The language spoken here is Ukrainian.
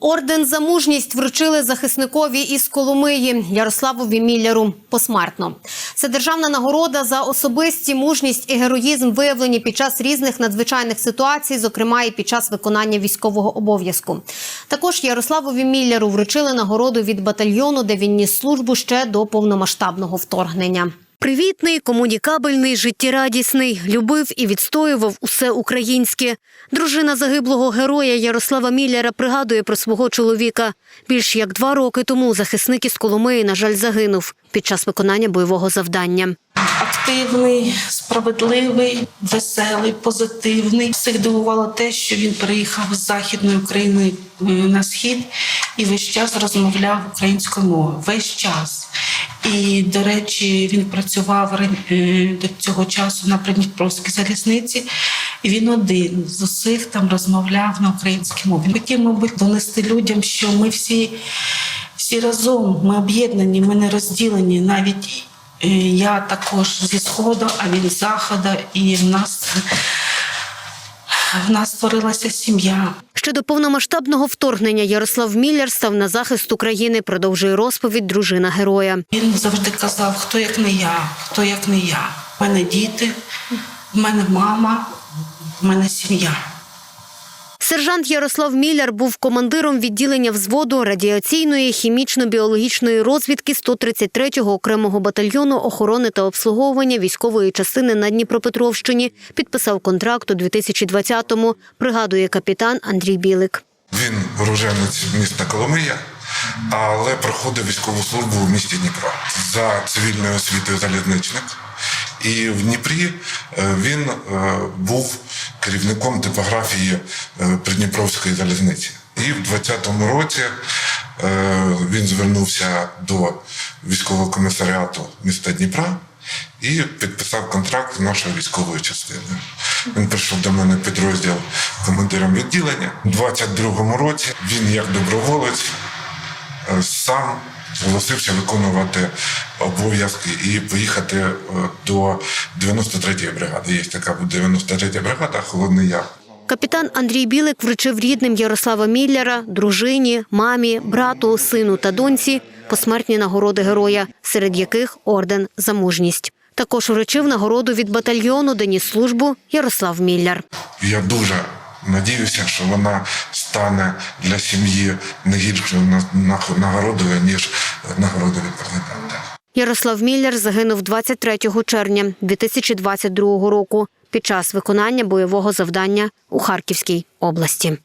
Орден за мужність вручили захисникові із Коломиї Ярославові Мілляру посмертно. Це державна нагорода за особисті мужність і героїзм, виявлені під час різних надзвичайних ситуацій, зокрема і під час виконання військового обов'язку. Також Ярославові Мілляру вручили нагороду від батальйону, де він ніс службу ще до повномасштабного вторгнення. Привітний, комунікабельний, життєрадісний, любив і відстоював усе українське. Дружина загиблого героя Ярослава Мілляра пригадує про свого чоловіка. Більш як два роки тому захисник із Коломиї, на жаль, загинув під час виконання бойового завдання. Активний, справедливий, веселий, позитивний. Всіх дивувало те, що він переїхав з західної України е, на схід і весь час розмовляв українською мовою. Весь час. І, до речі, він працював е, до цього часу на Придніпровській залізниці. І він один з усіх там розмовляв на українській мові. Хотів, мабуть, донести людям, що ми всі, всі разом, ми об'єднані, ми не розділені. Навіть е, я також зі сходу, а він з заходу, і в нас, в нас створилася сім'я. Ще до повномасштабного вторгнення Ярослав Мілляр став на захист України, продовжує розповідь дружина героя. Він завжди казав, хто як не я, хто як не я. У мене діти, в мене мама, в мене сім'я. Сержант Ярослав Мілляр був командиром відділення взводу радіаційної хімічно-біологічної розвідки 133-го окремого батальйону охорони та обслуговування військової частини на Дніпропетровщині. Підписав контракт у 2020-му, пригадує капітан Андрій Білик. Він уроженець міста Коломия, але проходив військову службу в місті Дніпро за цивільною освітою залізничник. І в Дніпрі е, він е, був керівником типографії е, Придніпровської залізниці. І в 20-му році е, він звернувся до військового комісаріату міста Дніпра і підписав контракт з нашою військовою частиною. Він прийшов до мене підрозділ командиром відділення. У 22-му році він, як доброволець, сам зголосився виконувати обов'язки і поїхати е, до 93-ї бригади. Є така 93-я бригада Холодний Яр. Капітан Андрій Білик вручив рідним Ярослава Мілляра, дружині, мамі, брату, сину та доньці посмертні нагороди героя, серед яких орден за мужність. Також вручив нагороду від батальйону, де ніс службу Ярослав Мілляр. Я дуже надіюся, що вона стане для сім'ї не гіршою на- на- нагородою, ніж нагорода від президента. Ярослав Міллер загинув 23 червня 2022 року під час виконання бойового завдання у Харківській області.